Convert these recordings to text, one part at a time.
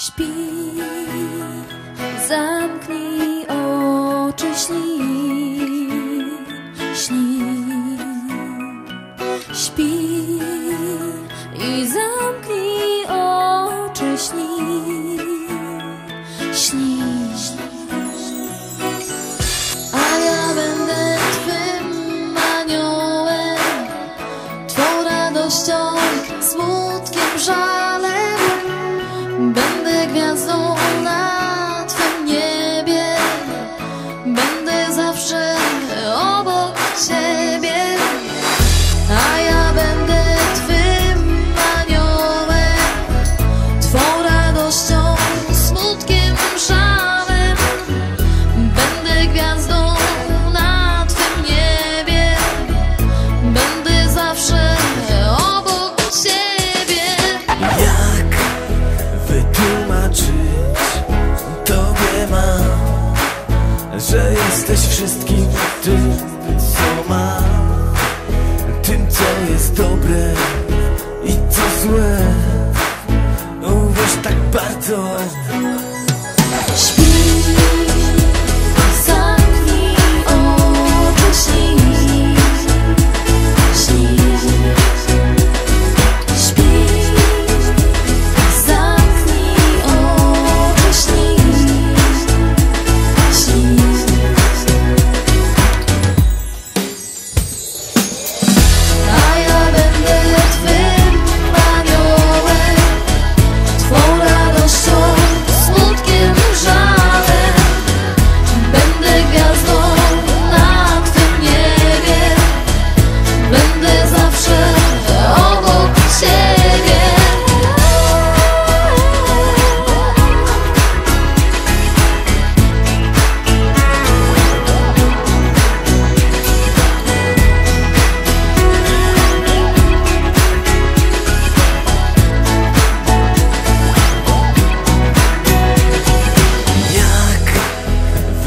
Śpi, zamknij oczy, śni, śni. Śpi i zamknij oczy, śni, wytłumaczyć Tobie mam, że jesteś wszystkim tym, co mam. Tym, co jest dobre i co złe Uwierz tak bardzo. Śpi, zamknij oczy,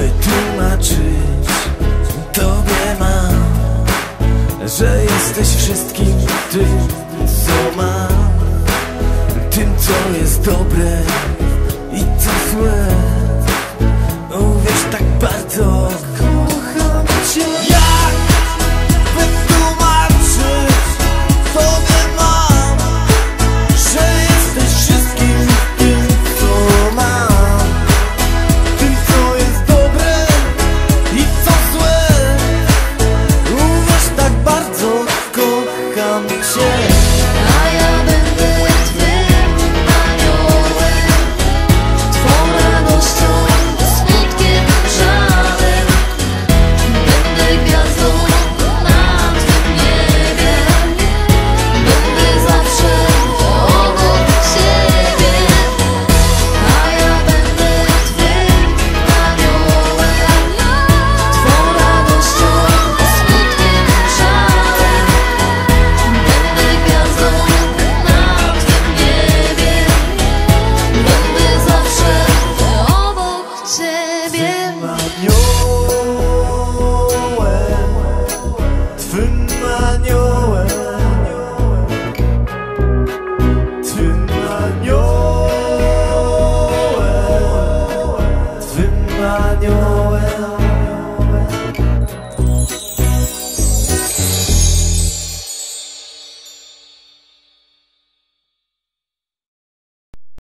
wytłumaczyć Tobie mam, że jesteś wszystkim tym,